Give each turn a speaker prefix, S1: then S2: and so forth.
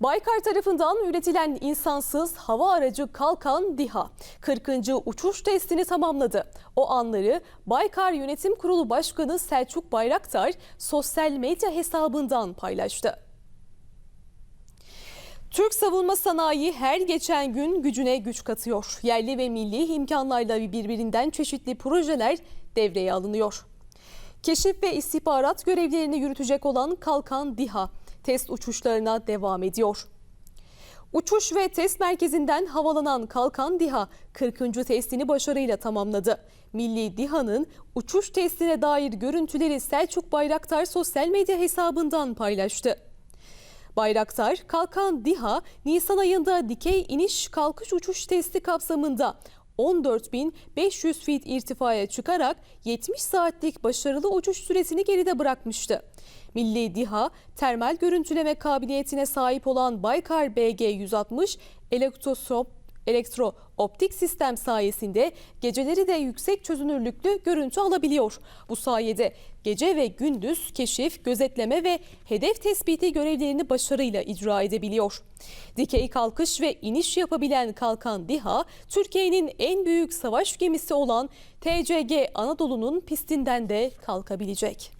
S1: Baykar tarafından üretilen insansız hava aracı Kalkan DİHA 40. uçuş testini tamamladı. O anları Baykar Yönetim Kurulu Başkanı Selçuk Bayraktar sosyal medya hesabından paylaştı. Türk savunma sanayi her geçen gün gücüne güç katıyor. Yerli ve milli imkanlarla birbirinden çeşitli projeler devreye alınıyor. Keşif ve istihbarat görevlerini yürütecek olan Kalkan DİHA test uçuşlarına devam ediyor. Uçuş ve test merkezinden havalanan Kalkan DİHA 40. testini başarıyla tamamladı. Milli DİHA'nın uçuş testine dair görüntüleri Selçuk Bayraktar sosyal medya hesabından paylaştı. Bayraktar, Kalkan DİHA, Nisan ayında dikey iniş kalkış uçuş testi kapsamında 14.500 fit irtifaya çıkarak 70 saatlik başarılı uçuş süresini geride bırakmıştı. Milli DİHA, termal görüntüleme kabiliyetine sahip olan Baykar BG-160 elektrosop elektro-optik sistem sayesinde geceleri de yüksek çözünürlüklü görüntü alabiliyor. Bu sayede gece ve gündüz keşif, gözetleme ve hedef tespiti görevlerini başarıyla icra edebiliyor. Dikey kalkış ve iniş yapabilen Kalkan DİHA, Türkiye'nin en büyük savaş gemisi olan TCG Anadolu'nun pistinden de kalkabilecek.